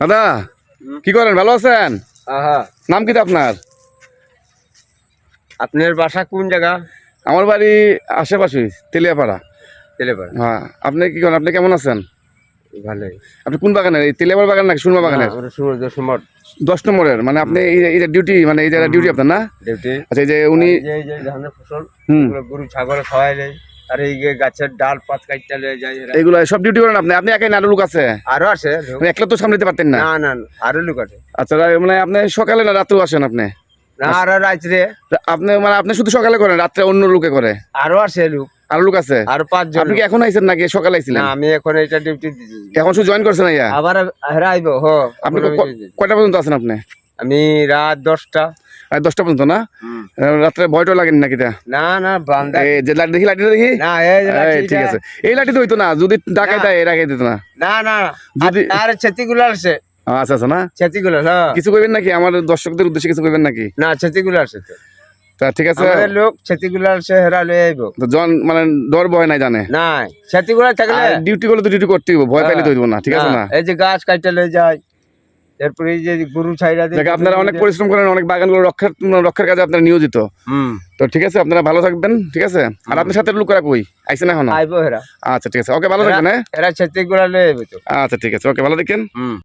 দাদা কি করেন ভালো আছেন? নাম কি আপনার? আপনার বাসা কোন জায়গা? আমার বাড়ি আশেপাশে তেলিয়াপাড়া। তেলেপাড়া হ্যাঁ আপনি কি করেন আপনি কেমন আছেন? আপনি কোন বাগানের এই তেলিয়াপাড়া বাগান নাকি সুরমা বাগানের? আমরা দশ নম্বরের মানে আপনি এই যে- ডিউটি মানে এই জায়গায় ডিউটি আপনার না? ডিউটি আচ্ছা এই যে উনি এই যে এই যে ধানের ফসল গরু ছাগল খাওয়াই দেয়। আর এই গাছের ডাল পাত কাটতে লয়ে যায় এরা। এইগুলো সব ডিউটি করেন আপনি? আপনি একাই আরও লোক আছে আরও। আছে। একলা তো সামনে দিতে পারতেন না? না না আরও লোক আছে। আচ্ছা মানে আপনি সকালে না আসেন আপনি? না আরও রাত্রে। আপনি মানে আপনি শুধু সকালে করেন রাত্রে অন্য লোকে করে? আরও আছে লোক। আর লোক আছে? আরও পাঁচজন। আপনি কি এখন আইছেন নাকি? সকালে আইছিলেন? না আমি এখন এটা ডিউটি এখন শুধু জয়েন করছেন আইয়া? আবার হেরা আইব হ। আপনি কয়টা পর্যন্ত আছেন আপনি? আমি রাত দশটা। দশটা পর্যন্ত না? রাত্রে ভয়টা লাগেনি নাকি তা? না না বান্দা। এই যে দেখি দেখি? না এই ঠিক আছে। এই লাঠি তো হইতো না যদি ডাকাই দেয় এর আগে দিত না। না না যদি- আর ক্ষতিগুলো আছে আচ্ছা আচ্ছা না? ক্ষতিগুলো হ্যাঁ। কিছু কইবেন নাকি? আমার দর্শকদের উদ্দেশ্যে কিছু কইবেন নাকি? না ক্ষতিগুলো আছে তো। তা ঠিক আছে। আমাদের লোক ক্ষতিগুলো আছে হেরা লয়ে আইব। তো জন মানে ডর ভয় নাই জানে? না ক্ষতিগুলো থাকলে ডিউটি করলে তো ডিউটি করতে হইব ভয় পাইলে তো হইব না ঠিক আছে না? এই যে গাছ কাটতে লয়ে যায়। এরপরে এই যে গরু ছাইরা আপনারা অনেক পরিশ্রম করেন অনেক বাগানগুলো রক্ষার রক্ষার কাজে আপনারা নিয়োজিত। তো ঠিক আছে আপনারা ভালো থাকবেন ঠিক আছে? আর আপনার সাথে লুকরা কই? না এখন? আইবো হেরা। আচ্ছা ঠিক আছে। ওকে ভালো থাকবেন হ্যাঁ? এরা ক্ষতিগুলো লয়ে আইবো আচ্ছা ঠিক আছে। ওকে ভালো দেখেন হুম।